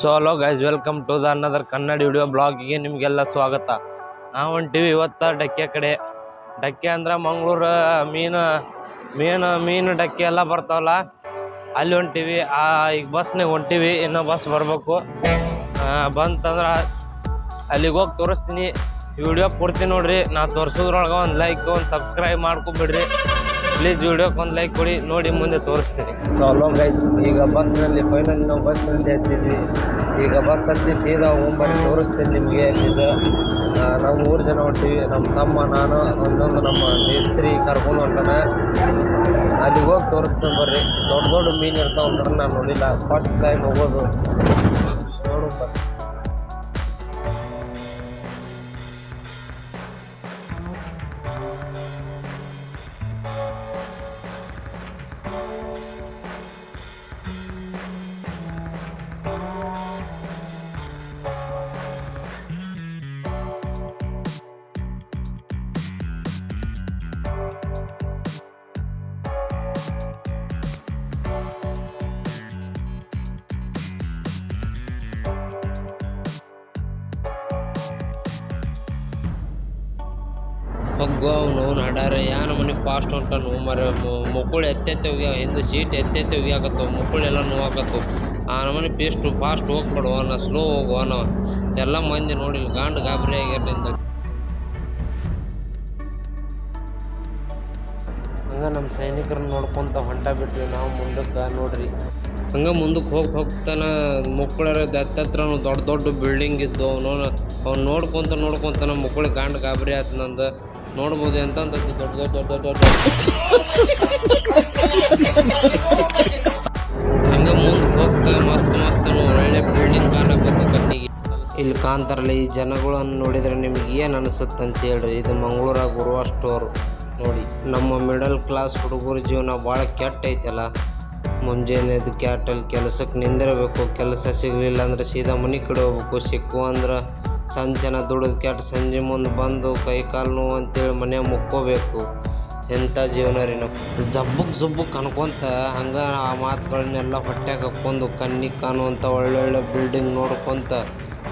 So hello guys welcome to the another Kannada video ಬ್ಲಾಗಿಗೆ ನಿಮಗೆಲ್ಲ ಸ್ವಾಗತ. ನಾವು ಹೊಂಟಿವಿ ಇವತ್ತು ಡಕ್ಕೆ ಕಡೆ. ಡಕ್ಕೆ ಅಂದ್ರೆ ಮಂಗಳೂರು, ಮೀನು ಮೀನು ಮೀನು ಡಕ್ಕೆ ಎಲ್ಲ ಬರ್ತಾವಲ್ಲ, ಅಲ್ಲಿ ಹೊಂಟಿವಿ. ಆ, ಈಗ ಬಸ್ನಾಗ ಹೊಂಟಿವಿ, ಇನ್ನೂ ಬಸ್ ಬರಬೇಕು. ಬಂತಂದ್ರೆ ಅಲ್ಲಿಗೆ ಹೋಗಿ ತೋರಿಸ್ತೀನಿ. ವಿಡಿಯೋ ಪೂರ್ತಿ ನೋಡ್ರಿ, ನಾ ತೋರಿಸೋದ್ರೊಳಗೆ ಒಂದು ಲೈಕ್ ಒಂದು ಸಬ್ಸ್ಕ್ರೈಬ್ ಮಾಡ್ಕೊಬಿಡ್ರಿ. ಪ್ಲೀಸ್ ವಿಡಿಯೋಕ್ಕೆ ಒಂದು ಲೈಕ್ ಕೊಡಿ, ನೋಡಿ ಮುಂದೆ ತೋರಿಸ್ತೀನಿ. ಸೊ ಹಲೋ ಗೈಸ್ ಈಗ ಬಸ್ನಲ್ಲಿ ಫೈನಲ್ ನಾವು ಬಸ್ನಲ್ಲಿ ಹತ್ತಿದ್ವಿ ಈಗ ಬಸ್ ಹತ್ತಿ ಸೀದಾ ಹೋಗ್ಬರಿ ತೋರಿಸ್ತೀನಿ ನಿಮಗೆ ಇದು ನಾವು ಮೂರು ಜನ ಹೊಂಟಿವಿ ನಮ್ಮ ತಮ್ಮ, ನಾನು, ಒಂದೊಂದು ನಮ್ಮ ಮೇಸ್ತ್ರಿ ಕರ್ಕೊಂಡು ಹೊಂಟಾನೆ. ಅಲ್ಲಿಗೆ ಹೋಗಿ ತೋರಿಸ್ತೀನಿ ಬರ್ರಿ. ದೊಡ್ಡ ದೊಡ್ಡ ಮೀನು ಇರ್ತಾವಂದ್ರೆ ನಾನು ನೋಡಿಲ್ಲ. ಫಸ್ಟ್ ಟೈಮ್ ಹೋಗೋದು. ಹೋಗು ನೋವು ನಡಾರೆ ಯಾನ ಮನೆ ಫಾಸ್ಟ್ ನೋವು ಮರ ಮುಕ್ಕುಳು ಎತ್ತೆತ್ತೆ ಹೋಗ್ಯಾವ ಹಿಂದೆ ಸೀಟ್ ಎತ್ತೆತ್ತೆ ಒಗ್ಯಾಕತ್ತವು ಮುಕ್ಕುಳು ಎಲ್ಲ ನೋವಾಕತ್ತವ. ಆ ನಮ್ಮನೆ ಪೇಸ್ಟು ಫಾಸ್ಟ್ ಹೋಗ್ಕೊಡು ನಾ ಸ್ಲೋ ಹೋಗುವ ಅನ್ನೋ ಎಲ್ಲ ಮಂದಿ ನೋಡಿ ಗಾಂಡ್ ಗಾಬರಿ ಆಗ್ಯಾರಿಂದ ಹಂಗೆ ನಮ್ಮ ಸೈನಿಕರನ್ನ ನೋಡ್ಕೊತ ಹೊಂಟ ಬಿಟ್ವಿ, ನಾವು ಮುಂದಕ್ಕೆ ನೋಡ್ರಿ. ಹಂಗ ಮುಂದಕ್ಕೆ ಹೋಗಿ ಹೋಗ್ತಾನೆ ಮುಕ್ಕಳರ ದತ್ತತ್ರ ದೊಡ್ಡ ದೊಡ್ಡ ಬಿಲ್ಡಿಂಗ್ ಇದ್ದು ಅವನು ಅವ್ನು ನೋಡ್ಕೊಂತ ನೋಡ್ಕೊಂತ ನಮ್ಮ ಮುಕ್ಕಳ ಗಾಂಡ್ ಗಾಬರಿ ಆಯ್ತು ನಂದು. ನೋಡ್ಬೋದು ಎಂತ ದೊಡ್ಡ ದೊಡ್ಡ ದೊಡ್ಡ ದೊಡ್ಡ ಹಂಗ ಮುಂದಕ್ಕೆ ಹೋಗ್ತಾ ಮಸ್ತ್ ಮಸ್ತ್ ಒಳ್ಳೆ ಬಿಲ್ಡಿಂಗ್ ಕಾಣಕತ್ತ ಕಣ್ಣಿಗೆ. ಇಲ್ಲಿ ಕಾಣ್ತಾರಲ್ಲ ಈ ಜನಗಳನ್ನು ನೋಡಿದ್ರೆ ನಿಮ್ಗೆ ಏನು ಅನಿಸುತ್ತೆ ಅಂತ ಹೇಳ್ರಿ. ಇದು ಮಂಗಳೂರಾಗ ಗುರುವ ಸ್ಟೋರ್ ನೋಡಿ, ನಮ್ಮ ಮಿಡಲ್ ಕ್ಲಾಸ್ ಹುಡುಗರ ಜೀವನ ಭಾಳ ಕೆಟ್ಟ ಐತಲ್ಲ. ಮುಂಜಾನೆ ಎದ್ದು ಕ್ಯಾಟಲ್ಲಿ ಕೆಲಸಕ್ಕೆ ನಿಂದಿರಬೇಕು, ಕೆಲಸ ಸಿಗಲಿಲ್ಲ ಅಂದ್ರೆ ಸೀದಾ ಮನೆ ಕಡೆ ಹೋಗ್ಬೇಕು. ಸಿಕ್ಕು ಅಂದ್ರೆ ಸಂಜೆನ ದುಡಿದು ಕೆಟ್ಟ ಸಂಜೆ ಮುಂದೆ ಬಂದು ಕೈ ಕಾಲು ನೋವು ಅಂತೇಳಿ ಮನೆ ಮುಕ್ಕೋಬೇಕು. ಎಂಥ ಜೀವನ ರೀ ನಾವು? ಜಬ್ಬುಕ್ ಜಬ್ಬುಕ್ ಅನ್ಕೊಂತ ಹಂಗೆ ಆ ಮಾತುಗಳನ್ನೆಲ್ಲ ಹೊಟ್ಟೆಗೆ ಹಾಕ್ಕೊಂಡು ಕಣ್ಣಿಗೆ ಕಾಣುವಂಥ ಒಳ್ಳೊಳ್ಳೆ ಬಿಲ್ಡಿಂಗ್ ನೋಡ್ಕೊತ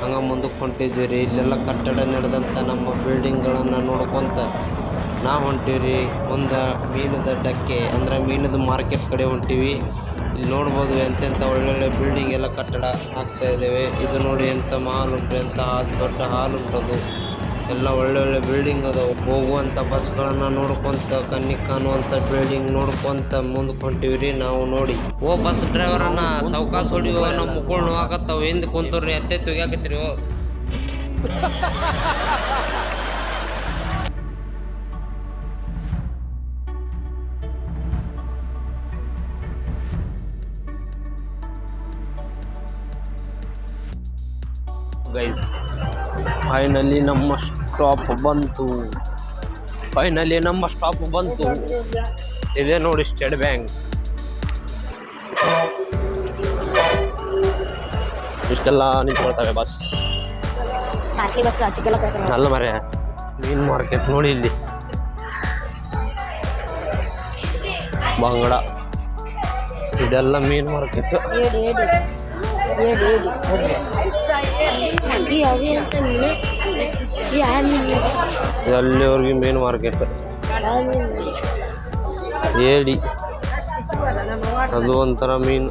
ಹಂಗೆ ಮುಂದಕ್ಕೆ ಹೊಂಟಿದ್ವಿ ರೀ. ಇಲ್ಲೆಲ್ಲ ಕಟ್ಟಡ ನಡೆದಂಥ ನಮ್ಮ ಬಿಲ್ಡಿಂಗ್ಗಳನ್ನು ನೋಡ್ಕೊಂತ ನಾವು ಹೊಂಟೀವಿ ರೀ ಮುಂದೆ ಮೀನದ ಡಕ್ಕೆ, ಅಂದ್ರೆ ಮೀನದ ಮಾರ್ಕೆಟ್ ಕಡೆ ಹೊಂಟೀವಿ. ಇಲ್ಲಿ ನೋಡ್ಬೋದು ಎಂತೆಂಥ ಒಳ್ಳೊಳ್ಳೆ ಬಿಲ್ಡಿಂಗ್ ಎಲ್ಲ ಕಟ್ಟಡ ಆಗ್ತಾ ಇದ್ದೇವೆ. ಇದು ನೋಡಿ ಎಂಥ ಮಾಲ್ ಉಂಟು ಎಂಥ ಹಾಲು, ದೊಡ್ಡ ಹಾಲ್ ಉಂಟದು. ಎಲ್ಲ ಒಳ್ಳೊಳ್ಳೆ ಬಿಲ್ಡಿಂಗ್ ಅದಾವು. ಹೋಗುವಂಥ ಬಸ್ಗಳನ್ನು ನೋಡ್ಕೊಂತ, ಕಣ್ಣಿಗೆ ಕಾಣುವಂಥ ಬಿಲ್ಡಿಂಗ್ ನೋಡ್ಕೊಂತ ಹೊಂಟೀವಿ ರೀ ನಾವು ನೋಡಿ. ಓ, ಬಸ್ ಡ್ರೈವರನ್ನ ಸೌಕಾಸ ಹೊಡಿಯೋ ನಮ್ಮ ಮುಕ್ಕಳು ನೋವಾಗತ್ತವ ಹಿಂದೆ ಕುಂತವ್ರಿ ಅತ್ತೆ ತೆಗ್ಯಾಕತ್ರಿ ಗೈಸ್ ಫೈನಲಿ ನಮ್ಮ ಸ್ಟಾಪ್ ಬಂತು. ಫೈನಲಿ ನಮ್ಮ ಸ್ಟಾಪ್ ಬಂತು. ಇದೆ ನೋಡಿ ಸ್ಟೇಟ್ ಬ್ಯಾಂಕ್ ಇಷ್ಟೆಲ್ಲ ನಿಂತ್ಕೊಳ್ತವೆ ಬಸ್ ಅಲ್ಲ ಮರೆ ಮೀನ್ ಮಾರ್ಕೆಟ್ ನೋಡಿ ಇಲ್ಲಿ. ಬಂಗಡ. ಇದೆಲ್ಲ ಮೀನ್ ಮಾರ್ಕೆಟ್ ಏಡಿ ಮೇನ್ ಮೀನು ಮಾರ್ಕೆಟ್ ಏಡಿ ಅದು ಒಂಥರ ಮೀನು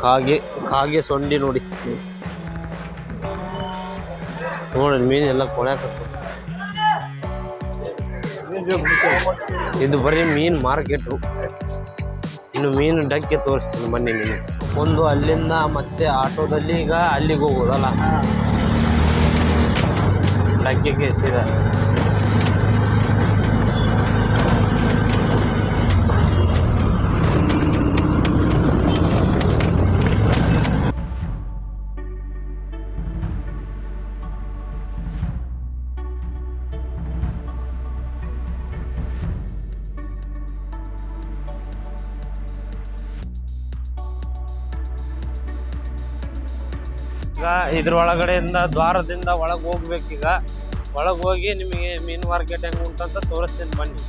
ಕಾಗೆ ಕಾಗೆ ಸೊಂಡಿ ನೋಡಿ. ನೋಡಿ ಮೀನು ಎಲ್ಲ ಕೊಳ್ಯಾಕತ್ತ ಇದು ಬರೀ ಮೀನ್ ಮಾರ್ಕೆಟು. ಇನ್ನು ಮೀನು ಡಕ್ಕೆ ತೋರಿಸ್ತೀನಿ ಬನ್ನಿ ನೀನು ಒಂದು ಅಲ್ಲಿಂದ ಮತ್ತೆ ಆಟೋದಲ್ಲಿ ಈಗ ಅಲ್ಲಿಗೆ ಹೋಗೋದಲ್ಲ. ಡಕ್ಕೆಗೆ ಸೀದಾ ಈಗ ಇದ್ರ ಒಳಗಡೆಯಿಂದ ದ್ವಾರದಿಂದ ಒಳಗೆ ಹೋಗ್ಬೇಕೀಗ. ಒಳಗೆ ಹೋಗಿ ನಿಮಗೆ ಮೀನು ಮಾರ್ಕೆಟ್ ಹೆಂಗೆ ಉಂಟಂತ ತೋರಿಸ್ತೀನಿ ಬನ್ನಿ.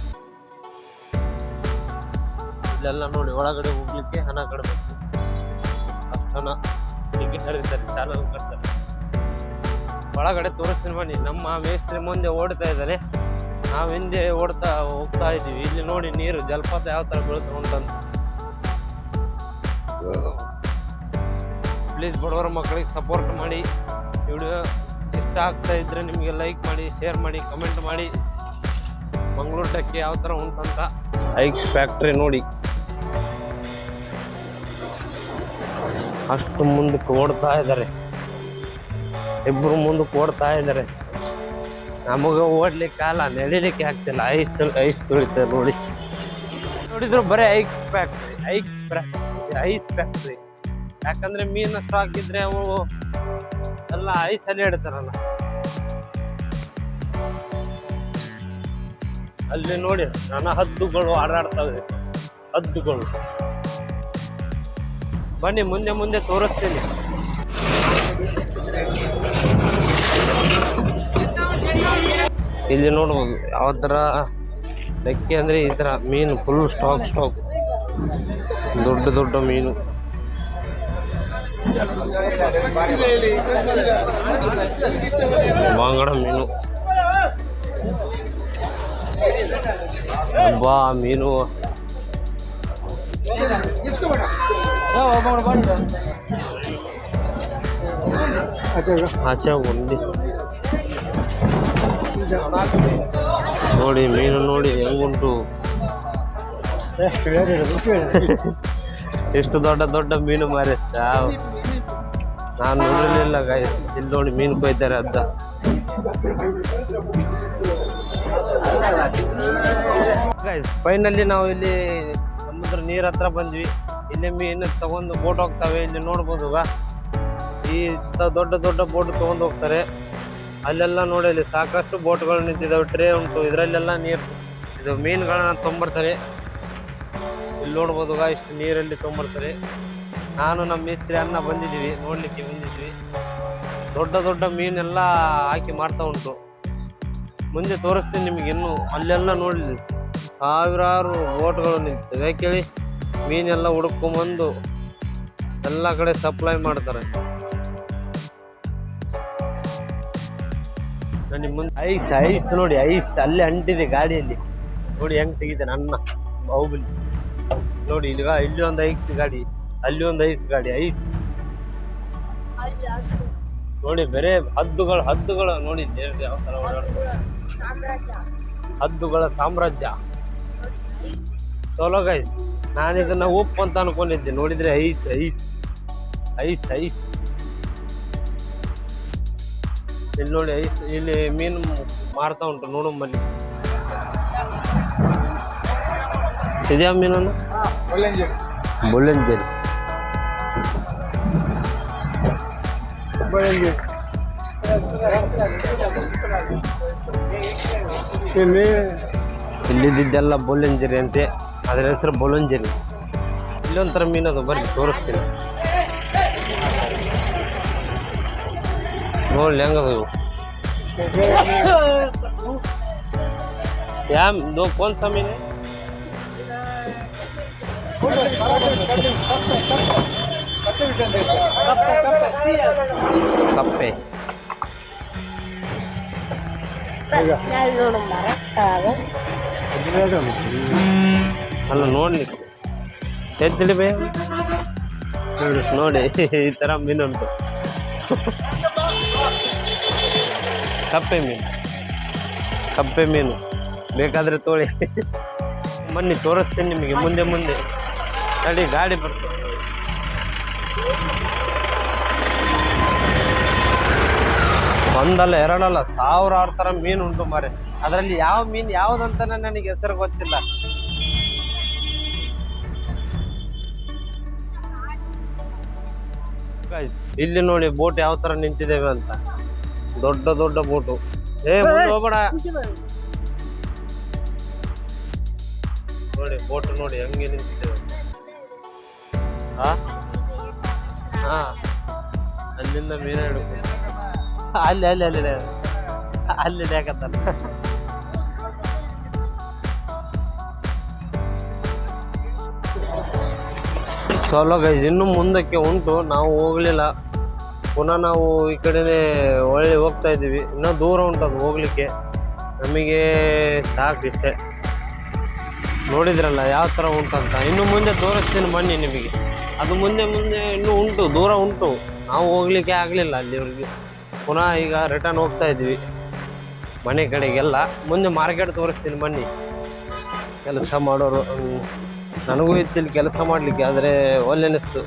ಇಲ್ಲೆಲ್ಲ ನೋಡಿ, ಒಳಗಡೆ ಹೋಗ್ಲಿಕ್ಕೆ ಹಣ ಕಟ್ಟಬೇಕು ಅಷ್ಟು ಹಣ ಟಿಕೆಟ್ ಹರಿತಾರೆ ಚಾಲನೆ ಕಟ್ತಾರೆ. ಒಳಗಡೆ ತೋರಿಸ್ತೀನಿ ಬನ್ನಿ, ನಮ್ಮ ಮೇಸ್ತ್ರಿ ಮುಂದೆ ಓಡ್ತಾ ಇದ್ದಾರೆ. ನಾವು ಹಿಂದೆ ಓಡ್ತಾ ಹೋಗ್ತಾ ಇದ್ದೀವಿ. ಇಲ್ಲಿ ನೋಡಿ ನೀರು, ಜಲಪಾತ ಯಾವ ತರ ಬೀಳ್ತಾ ಉಂಟಂತ. ಪ್ಲೀಸ್ ಬಡವರ ಮಕ್ಕಳಿಗೆ ಸಪೋರ್ಟ್ ಮಾಡಿ. ವಿಡಿಯೋ ಇಷ್ಟ ಆಗ್ತಾ ಇದ್ರೆ ನಿಮಗೆ ಲೈಕ್ ಮಾಡಿ ಶೇರ್ ಮಾಡಿ ಕಮೆಂಟ್ ಮಾಡಿ. ಮಂಗಳೂರು ಡಕ್ಕೆ ಯಾವ ಥರ ಉಂಟಂತ ಐಕ್ಸ್ ಫ್ಯಾಕ್ಟ್ರಿ ನೋಡಿ. ಅಷ್ಟು ಮುಂದಕ್ಕೆ ಓಡ್ತಾ ಇದ್ದಾರೆ. ಇಬ್ಬರು ಮುಂದಕ್ಕೆ ಓಡ್ತಾ ಇದ್ದಾರೆ. ನಮಗೆ ಓಡ್ಲಿಕ್ಕೆ ಅಲ್ಲ ನಡಿಲಿಕ್ಕೆ ಆಗ್ತಿಲ್ಲ. ಐಸ್ ಐಸ್ ತುಳಿತಾರೆ ನೋಡಿ. ನೋಡಿದ್ರು ಬರೀ ice factory ice factory ice factory ಯಾಕಂದ್ರೆ ಮೀನು ಸ್ಟಾಕ್ ಇದ್ರೆ ಅವು ಎಲ್ಲ ಐಸ್ ಅಲ್ಲಿ ಇಡ್ತಾರಲ್ಲ. ಅಲ್ಲಿ ನೋಡಿ ನನ್ನ ಹದ್ದುಗಳು ಆಡಾಡ್ತವೆ. ಹದ್ದುಗಳು. ಬನ್ನಿ, ಮುಂದೆ ಮುಂದೆ ತೋರಿಸ್ತೀನಿ. ಇಲ್ಲಿ ನೋಡ್ಬೋದು ಯಾವ ಥರ ಲೆಕ್ಕೆ ಅಂದರೆ ಈ ಥರ ಮೀನು ಫುಲ್ ಸ್ಟಾಕ್ ಸ್ಟಾಕ್ ದೊಡ್ಡ ದೊಡ್ಡ ಮೀನು. ಬಾಂಗಡ ಮೀನು. ಬಾ ಮೀನು. ಆಚೆ ಒಂದಿ ನೋಡಿ ಮೀನು ನೋಡಿ ಹೆಂಗುಂಟು. ಎಷ್ಟು ದೊಡ್ಡ ದೊಡ್ಡ ಮೀನು ಮಾರಿ ನಾನು ನೋಡಿರ್ಲಿಲ್ಲ ಇಲ್ಲಿ ನೋಡಿ ಮೀನು ಕೊಯ್ತಾರೆ ಅದ್ದ ಫೈನಲ್ಲಿ ನಾವು ಇಲ್ಲಿ ಸಮುದ್ರ ನೀರ್ ಹತ್ರ ಬಂದ್ವಿ. ಇಲ್ಲಿ ಮೀನು ತಗೊಂಡು ಬೋಟ್ ಹೋಗ್ತವೆ. ಇಲ್ಲಿ ನೋಡ್ಬೋದು ಈ ದೊಡ್ಡ ದೊಡ್ಡ ಬೋಟ್ ತಗೊಂಡು ಹೋಗ್ತಾರೆ. ಅಲ್ಲೆಲ್ಲ ನೋಡಿ, ಇಲ್ಲಿ ಸಾಕಷ್ಟು ಬೋಟ್ಗಳು ನಿಂತಿದ್ದಾವೆ ಟ್ರೇ ಉಂಟು. ಇದರಲ್ಲೆಲ್ಲ ನೀರು. ಇದು ಮೀನುಗಳನ್ನ ತೊಂಬರ್ತಾರೆ. ಇಲ್ಲಿ ನೋಡ್ಬೋದು ಇಷ್ಟು ನೀರಲ್ಲಿ ತೊಂಬರ್ತಾರೆ. ನಾನು ನಮ್ಮ ಮೇಸ್ತ್ರಿ ಅನ್ನ ಬಂದಿದ್ದೀವಿ, ನೋಡ್ಲಿಕ್ಕೆ ಬಂದಿದ್ವಿ ದೊಡ್ಡ ದೊಡ್ಡ ಮೀನೆಲ್ಲ ಹಾಕಿ ಮಾಡ್ತಾ ಉಂಟು. ಮುಂದೆ ತೋರಿಸ್ತೀನಿ ನಿಮಗೆ ಇನ್ನು, ಅಲ್ಲೆಲ್ಲ ನೋಡಿ ಸಾವಿರಾರು ಬೋಟ್ಗಳು ನಿಂತಿವೆ. ಯಾಕೇಳಿ ಮೀನೆಲ್ಲ ಹುಡ್ಕೊಂಬಂದು ಎಲ್ಲ ಕಡೆ ಸಪ್ಲೈ ಮಾಡ್ತಾರೆ. ನನಗೆ ಮುಂದೆ. ಐಸ್ ಐಸ್ ನೋಡಿ, ಐಸ್, ಅಲ್ಲೇ ಅಂಟಿದೆ ಗಾಡಿಯಲ್ಲಿ. ನೋಡಿ, ಹೆಂಗ್ ತೆಗಿತಾನೆ ಅನ್ನ ಬಾಹುಬಲಿ. ನೋಡಿ, ಇಲ್ಲಿ ಇಲ್ಲಿ ಒಂದು ಐಸ್ ಗಾಡಿ, ಅಲ್ಲಿ ಒಂದು ಐಸ್ ಗಾಡಿ, ಐಸ್. ನೋಡಿ, ಬೇರೆ ಹದ್ದುಗಳು ಹದ್ದುಗಳು ನೋಡಿ ಯಾವ ಥರ ಹದ್ದುಗಳ ಸಾಮ್ರಾಜ್ಯ. ಚಲೋ ಗೈಸ್ ನಾನು ಇದನ್ನ ಉಪ್ಪು ಅಂತ ಅನ್ಕೊಂಡಿದ್ದೆ. ನೋಡಿದ್ರೆ ಐಸ್ ಐಸ್ ಐಸ್ ಐಸ್. ಇಲ್ಲಿ ನೋಡಿ, ಐಸ್, ಇಲ್ಲಿ ಮೀನು ಮಾರ್ತಾ ಉಂಟು ನೋಡು ಬನ್ನಿ. ಇದ್ಯಾವ ಮೀನನ್ನು? ಬುಳ್ಳಂಜರಿ ಇಲ್ಲಿದ್ದೆಲ್ಲ ಬೊಲ್ಲಂಜರಿ ಅಂತೆ. ಅದ್ರ ಹೆಸರು ಬೊಲಂಜರಿ ಇಲ್ಲೊಂಥರ ಮೀನು ಅದು ಬರ್ರಿ ತೋರಿಸ್ತೀನಿ. ನೋಡ್ಲಿ ಹೆಂಗದು ಇವು ಯಾ ದೋ ಕೋನ್ ಸಾ ಮೀನು? ಕಪ್ಪೆ ನೋಡು ಅಲ್ಲ ನೋಡ್ಲಿಕ್ಕೆ ಎದ್ದಿಳಿ ಬೇ ನೋಡಿ ಈ ಥರ ಮೀನು ಉಂಟು. ಕಪ್ಪೆ ಮೀನು. ಕಪ್ಪೆ ಮೀನು. ಬೇಕಾದ್ರೆ ತೋಳಿ. ಬನ್ನಿ ತೋರಿಸ್ತೀನಿ ನಿಮಗೆ ಮುಂದೆ ಮುಂದೆ. ತಡಿ ಗಾಡಿ ಬರ್ತದೆ ಒಂದಲ್ಲ ಎರಡಲ್ಲ ಸಾವಿರಾರು ಥರ ಮೀನು ಉಂಟು ಮಾರೆ. ಅದರಲ್ಲಿ ಯಾವ ಮೀನು ಯಾವ್ದಂತ ನನಗೆ ಹೆಸರು ಗೊತ್ತಿಲ್ಲ. ಇಲ್ಲಿ ನೋಡಿ ಬೋಟ್ ಯಾವ ತರ ನಿಂತಿದ್ದೇವೆ ಅಂತ. ದೊಡ್ಡ ದೊಡ್ಡ ಬೋಟು. ಏ ಹೋಗ್ಬೇಡ. ನೋಡಿ ಬೋಟ್ ನೋಡಿ ಹೆಂಗೆ ನಿಂತಿದ್ದೇವೆ ಅಲ್ಲಿಂದ ಮೀನ ಹಿಡ್ಕೊ. ಅಲ್ಲಿ ಅಲ್ಲಿ ಅಲ್ಲಿ ಅಲ್ಲಿ. ಹಿಡಿಯಾಕತ್ತಾನ ಸೋಲೋ ಗೈಸ್ ಇನ್ನು ಮುಂದಕ್ಕೆ ಉಂಟು. ನಾವು ಹೋಗ್ಲಿಲ್ಲ. ಪುನಃ ನಾವು ಈ ಕಡೆನೇ ಒಳ್ಳೆ ಹೋಗ್ತಾ ಇದ್ದೀವಿ. ಇನ್ನೂ ದೂರ ಉಂಟು ಅದು ಹೋಗ್ಲಿಕ್ಕೆ. ನಮಗೆ ಸಾಕು ಇಷ್ಟೆ ನೋಡಿದ್ರಲ್ಲ ಯಾವ ಥರ ಉಂಟಂತ. ಇನ್ನು ಮುಂದೆ ತೋರಿಸ್ತೀನಿ ಬನ್ನಿ ನಿಮಗೆ. ಅದು ಮುಂದೆ ಮುಂದೆ ಇನ್ನೂ ಉಂಟು, ದೂರ ಉಂಟು. ನಾವು ಹೋಗ್ಲಿಕ್ಕೆ ಆಗಲಿಲ್ಲ ಅಲ್ಲಿವರೆಗೆ. ಪುನಃ ಈಗ ರಿಟರ್ನ್ ಹೋಗ್ತಾ ಇದ್ವಿ. ಮನೆ ಕಡೆಗೆಲ್ಲ. ಮುಂದೆ ಮಾರ್ಕೆಟ್ ತೋರಿಸ್ತೀನಿ ಬನ್ನಿ. ಕೆಲಸ ಮಾಡೋರು ನನಗೂ ಇತ್ತಿಲ್ಲಿ ಕೆಲಸ ಮಾಡಲಿಕ್ಕೆ, ಆದರೆ ಒಳ್ಳೆನಿಸ್ತು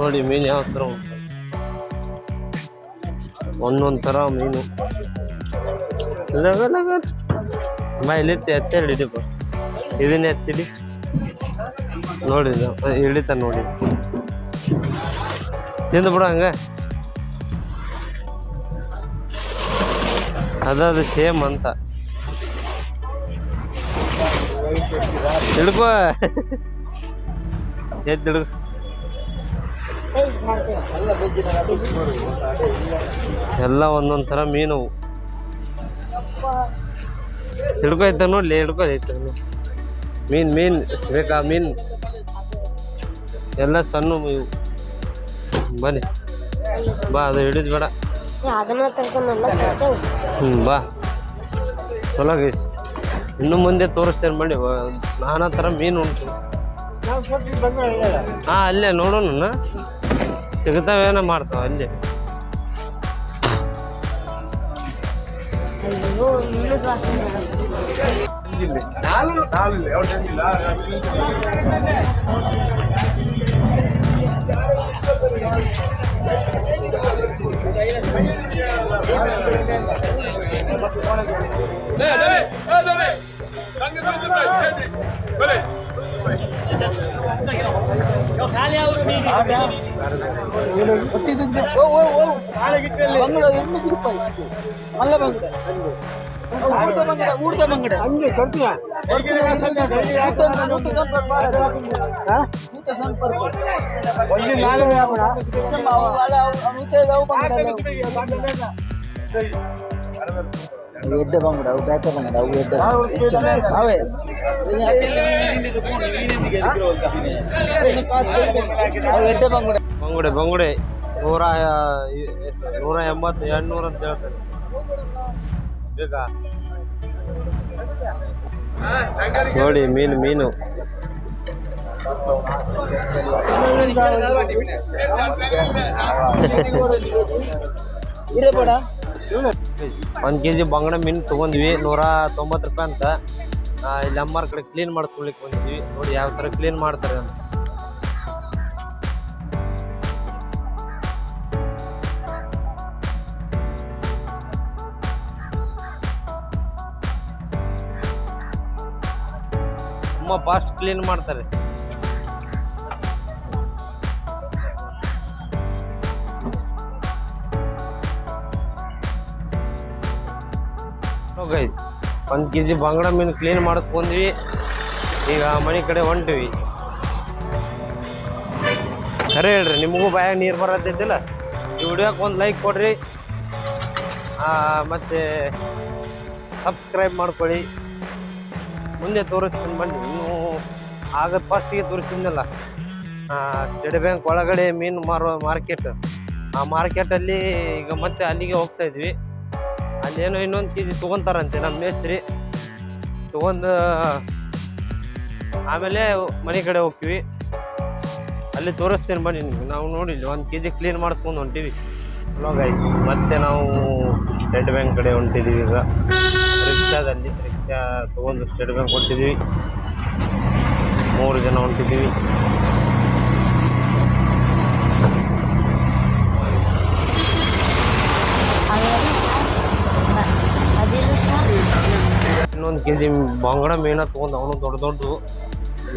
ನೋಡಿ, ಮೀನು ಯಾವ ಥರ ಉಂಟು. ಒಂದೊಂದು ಥರ ಮೀನು. ಲಗ ಲಗ ಬಾ ಇಲ್ಲಿತ್ತೆ ಎತ್ತಿ ಹಿಡಿಪ ಇದನ್ನ ಎತ್ತಿಡಿ ನೋಡಿ ಇಳಿತ ನೋಡಿ. ತಿಂದು ಬಿಡ ಹಂಗ. ಅದದು ಸೇಮ್ ಅಂತ. ಹಿಡ್ಕೋ. ಎದ್ದು ಎಲ್ಲ ಒಂದೊಂದು ಥರ ಮೀನು. ಹಿಡ್ಕೊ ಐತ ನೋಡ್ಲಿ, ಹಿಡ್ಕೊ ಐತ ಮೀನ್ ಮೀನ್ ಬೇಕಾ ಮೀನ್? ಎಲ್ಲ ಸಣ್ಣ ಇವು ಬನ್ನಿ. ಬಾ ಅದು ಹಿಡಿದು ಬೇಡ. ಹ್ಞೂ ಬಾ. ಚಲೋ ಗೈಸ್ ಇನ್ನು ಮುಂದೆ ತೋರಿಸ್ತೇನೆ ಬನ್ನಿ. ನಾನಾ ಥರ ಮೀನು ಉಂಟು. ಹಾಂ ಅಲ್ಲೇ ನೋಡೋಣ ಸಿಗ್ತಾವೇನೋ ಮಾಡ್ತಾವ ಅಲ್ಲೇ. ಅಯ್ಯೋ ನೀನು ಬಂಗಡ ಅವು ಬಂಗಡ ಅವು ಬಂಗಡ ಬಂಗುಡೆ ನೂರ? ನೂರ ಎಂಬತ್ತು ಎರಡು ಅಂತ ಹೇಳ್ತಾರೆ ನೋಡಿ ಮೀನು ಮೀನು. ಒಂದ್ ಕೆ ಜಿ ಬಂಗಡ ಮೀನು ತೊಗೊಂಡ್ವಿ. ನೂರ ತೊಂಬತ್ತು ರೂಪಾಯಿ ಅಂತ. ಆ, ಇಲ್ಲಿ ಅಮ್ಮಾರ್ ಕಡೆ ಕ್ಲೀನ್ ಮಾಡಿಸ್ಕೊಳ್ಲಿಕ್ಕೆ ಬಂದಿದ್ವಿ. ನೋಡಿ ಯಾವ ಥರ ಕ್ಲೀನ್ ಮಾಡ್ತಾರೆ ಅಂತ. ತುಂಬ ಫಾಸ್ಟ್ ಕ್ಲೀನ್ ಮಾಡ್ತಾರೆ. ಗೈಸ್ ಒಂದು ಕೆ ಜಿ ಬಂಗಡ ಮೀನು ಕ್ಲೀನ್ ಮಾಡಿಸ್ಕೊಂಡ್ವಿ ಈಗ ಮನೆ ಕಡೆ ಹೊಂಟಿವಿ. ಖರೆ ಹೇಳ್ರಿ, ನಿಮಗೂ ಬಾಯಾಗ ನೀರು ಬರತ್ತಿದ್ದಿಲ್ಲ ಈ ವಿಡಿಯೋಕ್ಕೆ ಒಂದು ಲೈಕ್ ಕೊಡ್ರಿ. ಮತ್ತೆ ಸಬ್ಸ್ಕ್ರೈಬ್ ಮಾಡ್ಕೊಳ್ಳಿ. ಮುಂದೆ ತೋರಿಸ್ತೀನಿ ಬನ್ನಿ. ಇನ್ನೂ ಆಗದ ಫಸ್ಟಿಗೆ ತೋರಿಸಿದ್ನಲ್ಲ. ಸ್ಟೇಟ್ ಬ್ಯಾಂಕ್ ಒಳಗಡೆ ಮೀನು ಮಾರೋ ಮಾರ್ಕೆಟ್ ಆ ಮಾರ್ಕೆಟಲ್ಲಿ ಈಗ ಮತ್ತೆ ಅಲ್ಲಿಗೆ ಹೋಗ್ತಾ ಇದ್ವಿ. ಅಲ್ಲೇನೋ ಇನ್ನೊಂದು ಕೆ ಜಿ ತೊಗೊಂತಾರಂತೆ ನಮ್ಮ ಮೇಸ್ತ್ರಿ. ತೊಗೊಂಡು ಆಮೇಲೆ ಮನೆ ಕಡೆ ಹೋಗ್ತೀವಿ. ಅಲ್ಲಿ ತೋರಿಸ್ತೀನಿ ಬನ್ನಿ ನಿಮ್ಗೆ. ನಾವು ನೋಡಿಲ್ಲ ಒಂದು ಕೆ ಜಿ ಕ್ಲೀನ್ ಮಾಡಿಸ್ಕೊಂಡು ಹೊಂಟೀವಿ. ಹಲೋ ಗೈಸ್ ಮತ್ತೆ ನಾವು ಸ್ಟೇಟ್ ಬ್ಯಾಂಕ್ ಕಡೆ ಹೊಂಟಿದ್ದೀವಿ ಈಗ. ರಿಕ್ಷಾದಲ್ಲಿ ರಿಕ್ಷಾ ತೊಗೊಂಡು ಸ್ಟೇಟ್ ಬ್ಯಾಂಕ್ ಹೊಂಟಿದ್ವಿ ಮೂರು ಜನ ಹೊಂಟಿದ್ದೀವಿ. ಇನ್ನೊಂದು ಕೆ ಜಿ ಬಂಗಡ ಮೀನ ತೊಗೊಂಡು ಅವನು ದೊಡ್ಡ ದೊಡ್ಡದು.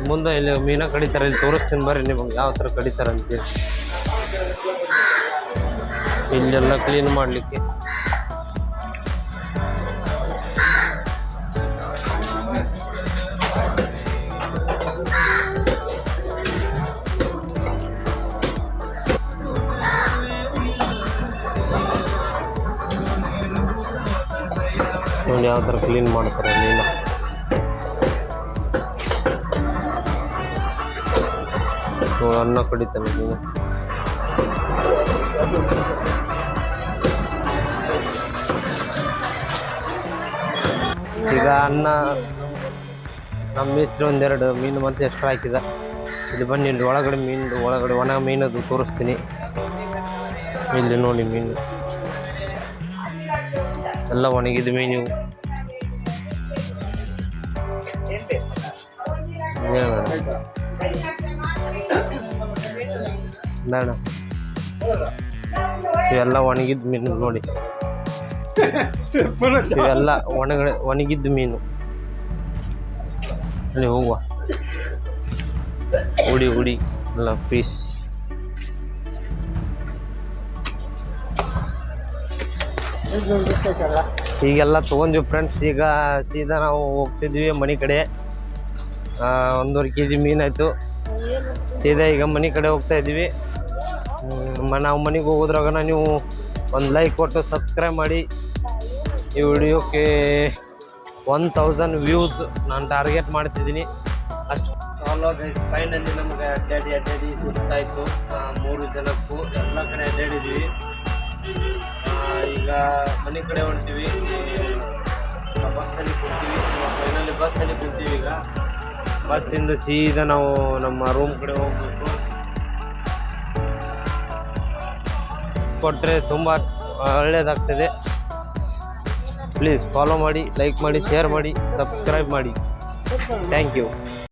ಮುಂದೆ ಇಲ್ಲಿ ಮೀನ ಕಡಿತಾರೆ, ಇಲ್ಲಿ ತೋರಿಸ್ತೀನಿ ಬರ್ರಿ ನಿಮಗೆ ಯಾವ ಥರ ಕಡಿತಾರೆ ಅಂತೇಳಿ. ಇಲ್ಲೆಲ್ಲ ಕ್ಲೀನ್ ಮಾಡಲಿಕ್ಕೆ. ಯಾವ ಥರ ಕ್ಲೀನ್ ಮಾಡ್ತಾರೆ ಮೀನು. ಅನ್ನ ಕಡಿತಾನೆ ನೀನು ಈಗ ಅನ್ನ ನಮ್ಮ ಮೇಸ್ತ್ರಿ ಒಂದೆರಡು ಮೀನು ಮತ್ತೆ ಎಕ್ಸ್ಟ್ರಾ ಹಾಕಿದ. ಇಲ್ಲಿ ಬನ್ನಿ, ಇಲ್ಲಿ ಒಳಗಡೆ ಮೀನು, ಒಳಗಡೆ ಒಣ ಮೀನದು ತೋರಿಸ್ತೀನಿ. ಇಲ್ಲಿ ನೋಡಿ ಮೀನು. ಎಲ್ಲ ಒಣಗಿದ ಮೀನು. ಬೇಡ. ಇವೆಲ್ಲ ಒಣಗಿದ ಮೀನು ನೋಡಿ. ಇವೆಲ್ಲ ಒಣಗಡೆ ಒಣಗಿದ್ದ ಮೀನು. ಅಲ್ಲಿ ಹೋಗುವ. ಉಡಿ ಉಡಿ. ಎಲ್ಲ ಪೀಸ್. ಈಗೆಲ್ಲ ತೊಗೊಂಡ್ವಿ ಫ್ರೆಂಡ್ಸ್ ಈಗ ಸೀದಾ ನಾವು ಹೋಗ್ತಿದ್ವಿ ಮನೆ ಕಡೆ. ಒಂದೂವರೆ ಕೆ ಜಿ ಮೀನಾಯಿತು. ಸೀದಾ ಈಗ ಮನೆ ಕಡೆ ಹೋಗ್ತಾ ಇದ್ದೀವಿ. ನಾವು ಮನೆಗೆ ಹೋಗೋದ್ರಾಗ ನೀವು ಒಂದು ಲೈಕ್ ಕೊಟ್ಟು ಸಬ್ಸ್ಕ್ರೈಬ್ ಮಾಡಿ. ಈ ವಿಡಿಯೋಕ್ಕೆ ಒನ್ ತೌಸಂಡ್ ವ್ಯೂಸ್ ನಾನು ಟಾರ್ಗೆಟ್ ಮಾಡ್ತಿದ್ದೀನಿ. ಅಷ್ಟು. ಫಾಲೋ ಫೈನಲ್ಲಿ ನಮ್ಗೆ ಅಡ್ಡಾಡಿ ಅಡ್ಡಾಡಿ ಸಿಗ್ತಾಯಿತ್ತು ಮೂರು ಜನಕ್ಕೂ ಎಲ್ಲ ಕಡೆ ಅಡ್ಡಾಡಿದ್ದೀವಿ ಈಗ ಮನೆ ಕಡೆ ಹೊಂಟಿವಿ. ಬಸ್ಸಲ್ಲಿ ಕೂತೀವಿ ಫೈನಲ್ಲಿ ಬಸ್ಸಲ್ಲಿ ಕೊಡ್ತೀವಿ ಈಗ. ಬಸ್ಸಿಂದ ಸೀದಾ ನಾವು ನಮ್ಮ ರೂಮ್ ಕಡೆ ಹೋಗ್ಬೇಕು ಕೊಟ್ಟರೆ ತುಂಬ ಒಳ್ಳೆಯದಾಗ್ತದೆ ಪ್ಲೀಸ್ ಫಾಲೋ ಮಾಡಿ ಲೈಕ್ ಮಾಡಿ ಶೇರ್ ಮಾಡಿ ಸಬ್ಸ್ಕ್ರೈಬ್ ಮಾಡಿ. Thank you